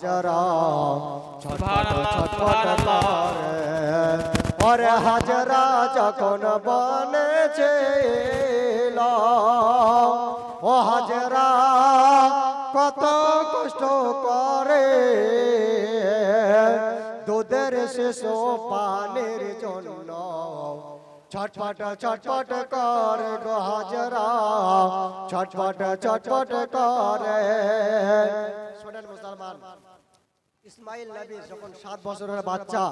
হাজারা ছটপট ছটপট করে। ওরে হাজারা যখন বনেছে ও হাজারা কত কষ্ট করে। দুধের শেষ পানির জন্য। ছটপট ছটপট কর গো হাজরা। ছটপট ছটপট করে শোনেন মুসলমান ইসমাইল নবী যখন সাত বছরের বাচ্চা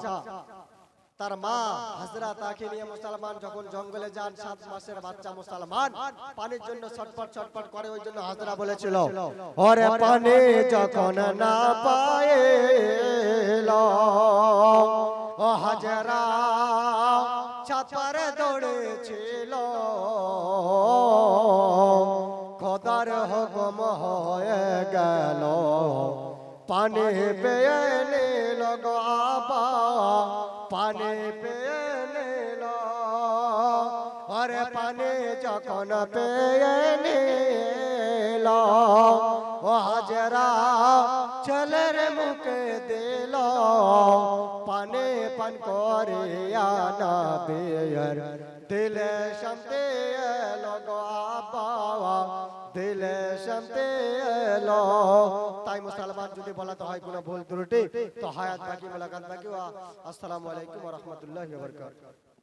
তার মা হাজরা তাকে নিয়ে মুসলমান যখন জঙ্গলে যান সাত মাসের বাচ্চা মুসলমান। পানির জন্য ছটপট ছটপট করে ওই জন্য হাজরা বলেছিল ওরে পানি যখন না পায়েল ও হাজরা ছাপারে দৌড়েছিল খোদার হুকুম হয়ে গেল পানি পেয়ে নিল গো আবা পানি পেয়ে নিল আরে পানি যখন পেয়ে নিল ও হাজরা ছেলের মুখে দিল, পানি পান করে আনা বেয়ার দিলে শান্তি আবা দিলে শান্তি এলো। তাই মুসলমান যদি বলাতে হয় কোনো ভুল ত্রুটি তো হায়াত বাকি মোলাকাত বাকি। আসসালামু আলাইকুম ওয়া রাহমাতুল্লাহি ওয়া বারাকাতুহু।